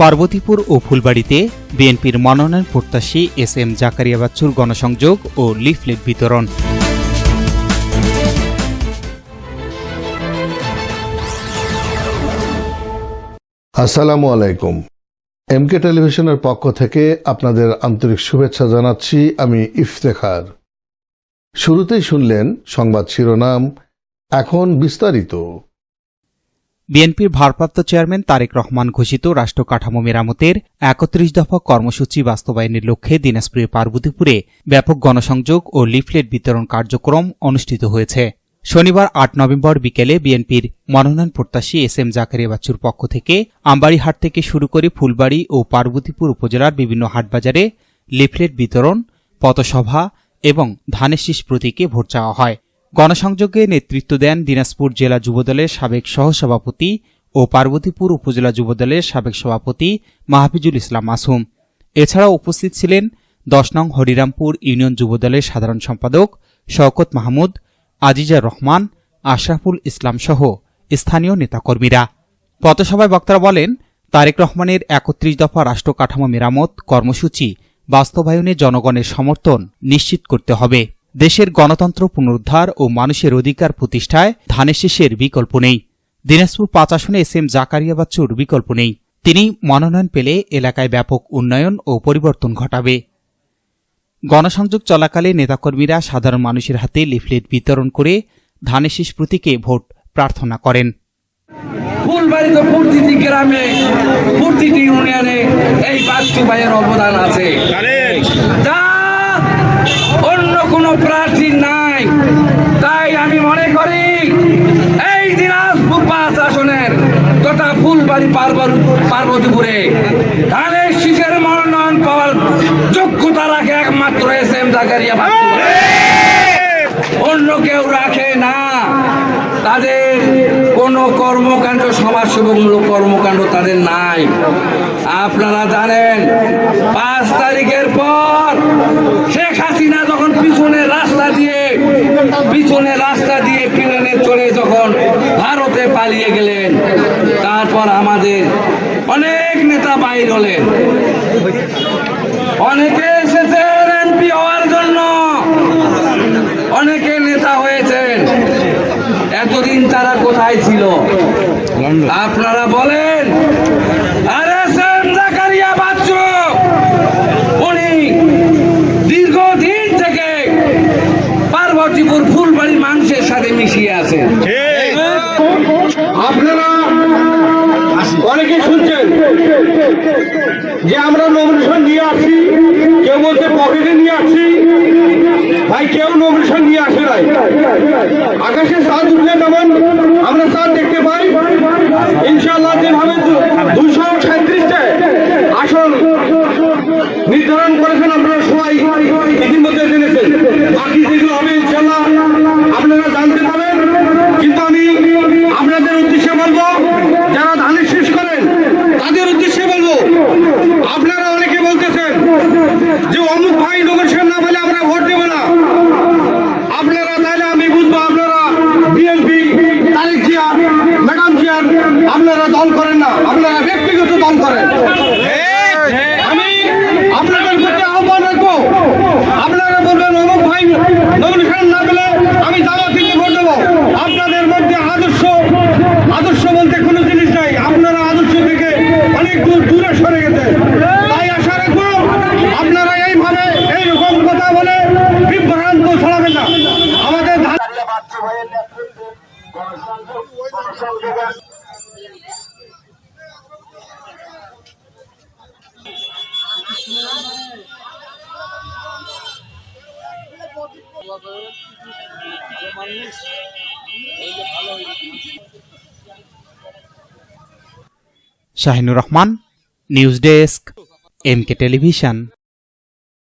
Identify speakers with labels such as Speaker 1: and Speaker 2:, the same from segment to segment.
Speaker 1: পার্বতীপুর ও ফুলবাড়িতে বিএনপির মনোনয়ন প্রত্যাশী এস এম জাকারিয়া বাচ্চুর গণসংযোগ ও লিফলেট বিতরণ।
Speaker 2: আসসালামু আলাইকুম। এমকে টেলিভিশনের পক্ষ থেকে আপনাদের আন্তরিক শুভেচ্ছা জানাচ্ছি আমি ইফতেখার। শুরুতেই শুনলেন সংবাদ শিরোনাম, এখন বিস্তারিত।
Speaker 1: বিএনপির ভারপ্রাপ্ত চেয়ারম্যান তারেক রহমান ঘোষিত রাষ্ট্র কাঠামো মেরামতের একত্রিশ দফা কর্মসূচি বাস্তবায়নের লক্ষ্যে দিনাজপুরের পার্বতীপুরে ব্যাপক গণসংযোগ ও লিফলেট বিতরণ কার্যক্রম অনুষ্ঠিত হয়েছে। শনিবার আট নভেম্বর বিকেলে বিএনপির মনোনয়ন প্রত্যাশী এস এম জাকারিয়া বাচ্চুর পক্ষ থেকে আমবাড়িহাট থেকে শুরু করে ফুলবাড়ি ও পার্বতীপুর উপজেলার বিভিন্ন হাটবাজারে লিফলেট বিতরণ, পথসভা এবং ধানের শীষ প্রতীকে ভোট চাওয়া হয়। গণসংযোগে নেতৃত্ব দেন দিনাজপুর জেলা যুবদলের সাবেক সহসভাপতি ও পার্বতীপুর উপজেলা যুবদলের সাবেক সভাপতি মাহফিজুল ইসলাম মাসুম। এছাড়াও উপস্থিত ছিলেন দশ নং হরিরামপুর ইউনিয়ন যুবদলের সাধারণ সম্পাদক শওকত মাহমুদ, আজিজার রহমান, আশরাফুল ইসলাম সহ স্থানীয় নেতাকর্মীরা। পথসভায় বক্তারা বলেন, তারেক রহমানের একত্রিশ দফা রাষ্ট্র কাঠামো মেরামত কর্মসূচি বাস্তবায়নে জনগণের সমর্থন নিশ্চিত করতে হবে। দেশের গণতন্ত্র পুনরুদ্ধার ও মানুষের অধিকার প্রতিষ্ঠায় ধানের শীষের বিকল্প নেই। দিনাজপুর পাঁচ আসনে এস এম জাকারিয়া বাচ্চুর বিকল্প নেই। তিনি মনোনয়ন পেলে এলাকায় ব্যাপক উন্নয়ন ও পরিবর্তন ঘটাবে। গণসংযোগ চলাকালে নেতাকর্মীরা সাধারণ মানুষের হাতে লিফলেট বিতরণ করে ধানের শীষ প্রতীকে ভোট প্রার্থনা করেন।
Speaker 3: ফুলবাড়িতে প্রতিটি গ্রামে প্রতিটি ইউনিয়নে এই বাচ্চু ভাইয়ের অবদান আছে। কোনো প্রার্থী নাই। তাই আমি মনে করি, এই দিনাজপুর পাঁচ আসনের তথা ফুলবাড়ি পার্বর- পার্বতীপুরে ধানের শীষের মনোনয়ন পাওয়ার যোগ্যতা রাখে একমাত্র এস এম জাকারিয়া অন্য কেউ রাখে না। তাদের কোনো কর্মকাণ্ড সমাজ সমাজসেবামূলক কর্মকাণ্ড তাদের নাই। আপনারা জানেন, পাঁচ তারিখের পর শেখ হাসিনা যখন পিছনে রাস্তা দিয়ে পিছনে রাস্তা দিয়ে প্লেনে চড়ে যখন ভারতে পালিয়ে গেলেন তারপর আমাদের অনেক নেতা বাইর হলেন। অনেকে এসেছেন এমপি হওয়ার জন্য। অনেকে নেতা হয়েছেন। এতদিন তারা কোথায় ছিল? আপনারা বলেন। আরে সেম জাকারিয়া বাচ্চু উনি দীর্ঘদিন থেকে পার্বতীপুর সাথে মিশিয়ে আছেন।
Speaker 4: আপনারা অনেকে শুনছেন যে আমরা নমিনেশন নিয়ে আসছি কেউ বলছে পকেটে নিয়ে আসছি। ভাই কেউ নমিনেশন নিয়ে আসে নাই। আকাশে চাঁদ উঠলে তেমন আমরা চাঁদ দেখতে পাই ইনশাল্লাহ যেভাবে দুশো সাঁত্রিশটা আসন নির্ধারণ করেছেন আপনারা সবাই ইতিমধ্যে জেনেছেন বাকি যেগুলো হবে ইনশাল্লাহ আপনারা জানতে পাবেন কিন্তু আমি আপনাদের উদ্দেশ্যে বলব যারা ধানের শেষ করেন তাদের উদ্দেশ্যে বলব আপনারা অনেকে বলতেছেন যে অমুক ভাই নগর না বলে আমরা ভোট দেবো না আপনারা তাহলে আমি বুঝব আপনারা বিএনপি তারেক জিয়া ম্যাডাম জিয়ার আপনারা দল করেন না আপনারা ব্যক্তিগত দল করেন আমি আপনাদের প্রতি আহ্বান রাখব আপনারা বলবেন অমুক ভাই নমিনেশন না পেলে আমি দাওয়া থেকে ভোট দেবো আপনাদের মধ্যে আদর্শ আদর্শ বলতে কোনো জিনিস নাই আপনারা আদর্শ থেকে অনেক দূর দূরে সরে গেছে তাই আশা রাখব আপনারা এইভাবে এইরকম কথা বলে বিভ্রান্ত ছড়াবেন না আমাদের ধান
Speaker 1: Shahinur Rahman news desk MK television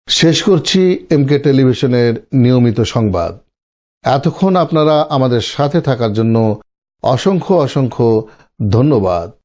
Speaker 2: শেষ করছি এমকে টেলিভিশনের নিয়মিত সংবাদ। এতক্ষণ আপনারা আমাদের সাথে থাকার জন্য অসংখ্য অসংখ্য ধন্যবাদ।